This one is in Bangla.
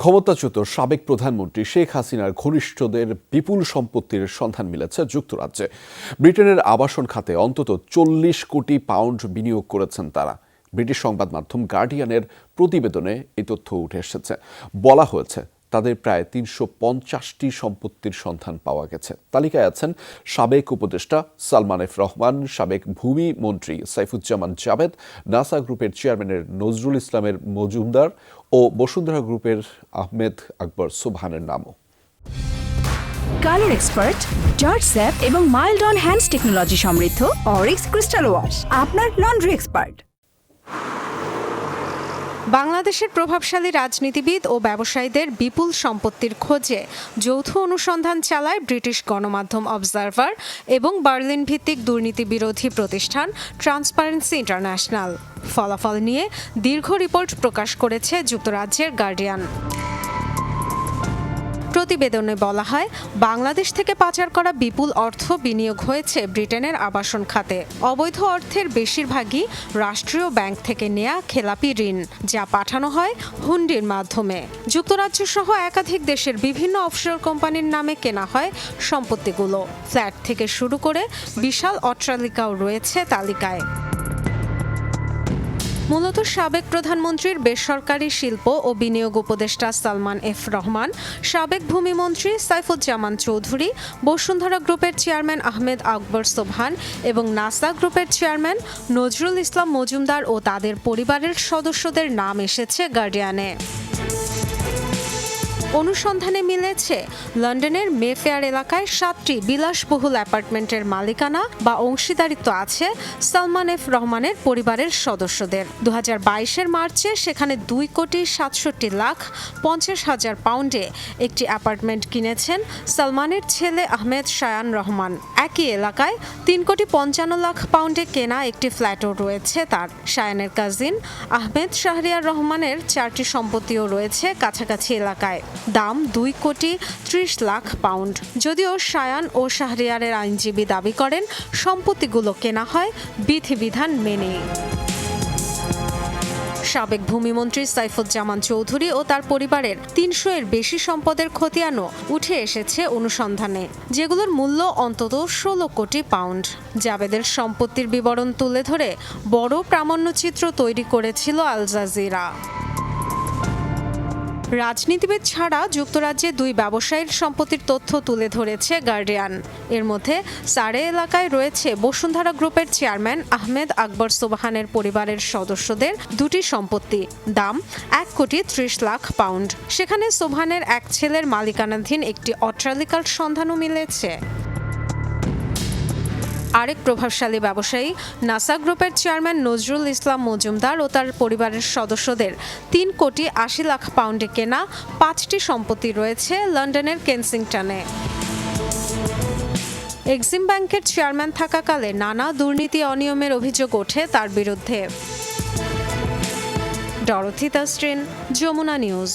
ক্ষমতাচ্যুত সাবেক প্রধানমন্ত্রী শেখ হাসিনার ঘনিষ্ঠদের বিপুল সম্পত্তির সন্ধান মিলেছে যুক্তরাজ্যে। ব্রিটেনের আবাসন খাতে অন্তত চল্লিশ কোটি পাউন্ড বিনিয়োগ করেছেন তারা। ব্রিটিশ সংবাদ মাধ্যম গার্ডিয়ানের প্রতিবেদনে এই তথ্য উঠে এসেছে। বলা হয়েছে তাদের প্রায় তিনশো পঞ্চাশটি সম্পত্তির সন্ধান পাওয়া গেছে। তালিকায় আছেন সাবেক উপদেষ্টা সালমান এফ রহমান, সাবেক ভূমি মন্ত্রী সাইফুজ্জামান জাভেদ, নাসা গ্রুপের চেয়ারম্যানের নজরুল ইসলামের মজুমদার ও বসুন্ধরা গ্রুপের আহমেদ আকবর সুবহানের নামও। কালার এক্সপার্ট জর্জ স্যাপ এবং মাইল্ড অন হ্যান্ডস টেকনোলজি সমৃদ্ধ অরিক্স ক্রিস্টাল ওয়াশ, আপনার লন্ড্রি এক্সপার্ট। বাংলাদেশের প্রভাবশালী রাজনীতিবিদ ও ব্যবসায়ীদের বিপুল সম্পত্তির খোঁজে যৌথ অনুসন্ধান চালায় ব্রিটিশ গণমাধ্যম অবজারভার এবং বার্লিন ভিত্তিক দুর্নীতি বিরোধী প্রতিষ্ঠান ট্রান্সপারেন্সি ইন্টারন্যাশনাল। ফলাফল নিয়ে দীর্ঘ রিপোর্ট প্রকাশ করেছে যুক্তরাজ্যের গার্ডিয়ান। প্রতিবেদনে বলা হয়, বাংলাদেশ থেকে পাচার করা বিপুল অর্থ বিনিয়োগ হয়েছে ব্রিটেনের আবাসন খাতে। অবৈধ অর্থের বেশিরভাগই রাষ্ট্রীয় ব্যাংক থেকে নেয়া খেলাপি ঋণ, যা পাঠানো হয় হুন্ডির মাধ্যমে। যুক্তরাজ্য সহ একাধিক দেশের বিভিন্ন অফশোর কোম্পানির নামে কেনা হয় সম্পত্তিগুলো। ফ্ল্যাট থেকে শুরু করে বিশাল অট্টালিকাও রয়েছে তালিকায়। মূলত সাবেক প্রধানমন্ত্রীর বেসরকারি শিল্প ও বিনিয়োগ উপদেষ্টা সালমান এফ রহমান, সাবেক ভূমিমন্ত্রী সাইফুজ্জামান চৌধুরী, বসুন্ধরা গ্রুপের চেয়ারম্যান আহমেদ আকবর সোভান এবং নাসা গ্রুপের চেয়ারম্যান নজরুল ইসলাম মজুমদার ও তাদের পরিবারের সদস্যদের নাম এসেছে গার্ডিয়ানে। অনুসন্ধানে মিলেছে, লন্ডনের মেফেয়ার এলাকায় সাতটি বিলাসবহুল অ্যাপার্টমেন্টের মালিকানা বা অংশীদারিত্ব আছে সালমান এফ রহমানের পরিবারের সদস্যদের। দু বাইশের মার্চে সেখানে দুই কোটি সাতষট্টি লাখ পঞ্চাশ হাজার পাউন্ডে একটি অ্যাপার্টমেন্ট কিনেছেন সালমানের ছেলে আহমেদ শায়ান রহমান। একই এলাকায় তিন কোটি পঞ্চান্ন লাখ পাউন্ডে কেনা একটি ফ্ল্যাটও রয়েছে তার। শায়ানের কাজিন আহমেদ শাহরিয়ার রহমানের চারটি সম্পত্তিও রয়েছে কাছাকাছি এলাকায়। দাম দুই কোটি ত্রিশ লাখ পাউন্ড। যদিও শায়ান ও শাহরিয়ারের আইনজীবী দাবি করেন, সম্পত্তিগুলো কেনা হয় বিধিবিধান মেনে সাবেক ভূমিমন্ত্রী সাইফুজ্জামান চৌধুরী ও তার পরিবারের তিনশো এর বেশি সম্পদের খতিয়ানও উঠে এসেছে অনুসন্ধানে, যেগুলোর মূল্য অন্তত ষোলো কোটি পাউন্ড। জাবেদের সম্পত্তির বিবরণ তুলে ধরে বড় প্রামাণ্যচিত্র তৈরি করেছিল আল জাজিরা। রাজনীতিবিদ ছাড়া যুক্তরাজ্যে দুই ব্যবসায়ীর সম্পত্তির তথ্য তুলে ধরেছে গার্ডিয়ান। এর মধ্যে সারে এলাকায় রয়েছে বসুন্ধরা গ্রুপের চেয়ারম্যান আহমেদ আকবর সোবাহানের পরিবারের সদস্যদের দুটি সম্পত্তি, দাম এক কোটি ত্রিশ লাখ পাউন্ড। সেখানে সোবহানের এক ছেলের মালিকানাধীন একটি অট্টালিকার সন্ধানও মিলেছে। আরেক প্রভাবশালী ব্যবসায়ী, নাসা গ্রুপের চেয়ারম্যান নজরুল ইসলাম মজুমদার ও তার পরিবারের সদস্যদের তিন কোটি আশি লাখ পাউন্ডে কেনা পাঁচটি সম্পত্তি রয়েছে লন্ডনের কেনসিংটনে। এক্সিম ব্যাংকের চেয়ারম্যান থাকাকালে নানা দুর্নীতি অনিয়মের অভিযোগ ওঠে তার বিরুদ্ধে। ডরথি তাস্ট্রিন যমুনা নিউজ।